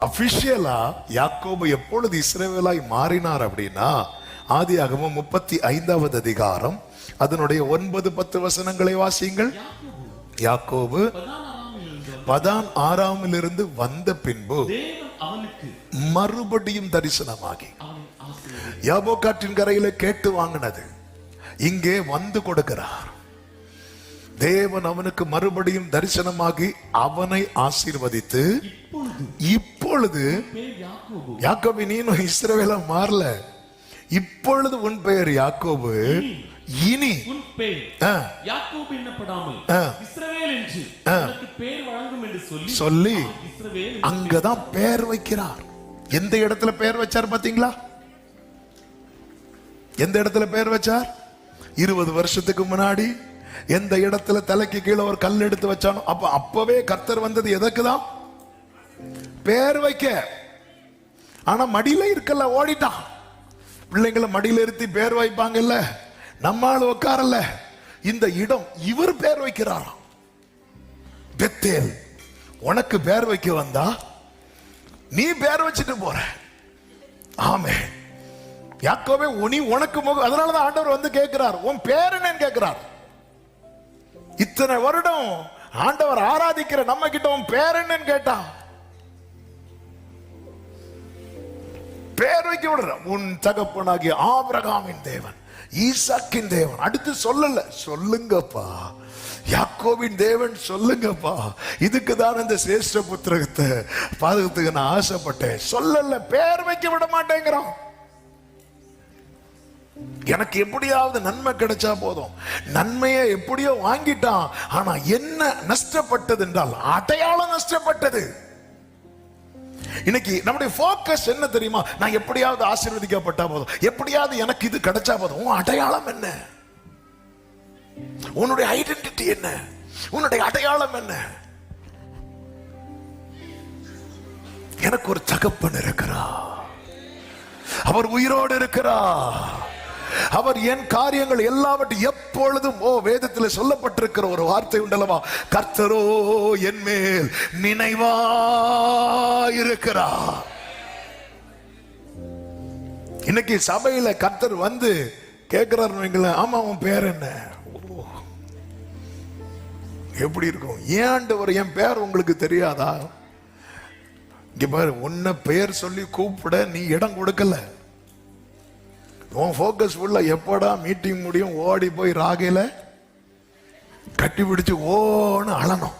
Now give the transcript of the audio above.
அபிஷியலா யாக்கோபு எப்பொழுது இஸ்ரவேலாய் மாறினார் அப்படின்னா ஆதியாகமம் முப்பத்தி ஐந்தாவது அதிகாரம் அதனுடைய ஒன்பது பத்து வசனங்களை வாசியுங்கள் யாக்கோபு பதான் ஆறாமிலிருந்து வந்த பின்பு மறுபடியும் தரிசனமாகி. யாபோக்காற்றின் கரையில கேட்டு வாங்கினது இங்கே வந்து கொடுக்கிறார் தேவன் அவனுக்கு மறுபடியும் தரிசனமாகி அவனை ஆசீர்வதித்து இப்பொழுது யாக்கோபு நீனும் இஸ்ரவேலா மாறல. இப்பொழுது உன் பெயர் யாக்கோபு. இனி உன் ஆ, யாக்கோபு என்னப்படாமல். இஸ்ரவேல் என்று உனக்கு பேர் வழங்கும் என்று சொல்லி சொல்லி அங்கதான் பெயர் வைக்கிறார். எந்த இடத்துல பெயர் வச்சார் பாத்தீங்களா எந்த இடத்துல பெயர் வச்சார்? இருபது வருஷத்துக்கு முன்னாடி எந்த இடத்துல தலைக்கு கீழே ஒரு கல் எடுத்து வச்சானோ அப்ப அப்பவே கர்த்தர் வந்தது எதற்குதான்? பேர் வைக்க. ஆனா மடியில இருக்கல ஓடிட்டான். பிள்ளைங்களை மடியில இருத்தி பேர் வைப்பாங்கல்ல நம்மால் உட்காரல இந்த இடம் இவர் பேர் வைக்கிறாராம். பெத்தேல் உனக்கு பேர் வைக்க வந்தா நீ பேர் வச்சுட்டு போற. ஆமே. யாக்கோவே உனி உனக்கு முக அதனாலதான் ஆண்டவர் வந்து கேட்கிறார் உன் பேர் என்னன்னு கேட்கிறார். இத்தனை வருடம் ஆண்டவர் ஆராதிக்கிற நம்ம கிட்ட உன் பேர் என்னன்னு கேட்டான். பேர் வைக்க விடுற உன் தகப்பனாகிய ஆபிரகாமின் தேவன் ஈசாக்கின் தேவன். அடுத்து சொல்லல. சொல்லுங்கப்பா. யாக்கோவின் தேவன் சொல்லுங்கப்பா. இதுக்கு தான் இந்த சிரேஷ்ட புத்திரகத்தை பாதகத்துக்கு நான் ஆசைப்பட்டேன். சொல்லல. பேர் வைக்க விட மாட்டேங்கிறோம் எனக்கு எப்படியாவது நன்மை கிடைச்சா போதும். நன்மையை எப்படியோ வாங்கிட்டான். ஆனா என்ன நஷ்டப்பட்டது என்றால் அடையாளம் நஷ்டப்பட்டது. இன்னைக்கு நம்முடைய ஃபோக்கஸ் என்ன தெரியுமா? நான் எப்படியாவது ஆசீர்வதிக்கப்பட்டா போதும். எப்படியாவது எனக்கு இது கிடைச்சா போதும். உன் அடையாளம் என்ன? உன்னுடைய ஐடென்டிட்டி என்ன? உன்னுடைய அடையாளம் என்ன? எனக்கு ஒரு தகப்பன் இருக்கிறா அவர் உயிரோடு இருக்கிறார். அவர் என் காரியங்கள் எல்லாவற்றையும் எப்பொழுதும் ஓ வேதத்தில் சொல்லப்பட்டிருக்கிற ஒரு வார்த்தை உண்டல்லவா? கர்த்தரோ என் மேல் நினைவாயிருக்கிறார். இன்னைக்கு சபையில கர்த்தர் வந்து கேட்கிறாரு ஆமா உன் பேர் என்ன? எப்படி இருக்கும்? ஏன்டவர் என் பேர் உங்களுக்கு தெரியாதா? இங்க பாரு உன்ன பெயர் சொல்லி கூப்பிட நீ இடம் கொடுக்கல. உன் ஃபோக்கஸ் ஃபுல்லாக எப்படா மீட்டிங் முடியும் ஓடி போய் ராகையில் கட்டி பிடிச்சி ஓன்னு அழணும்.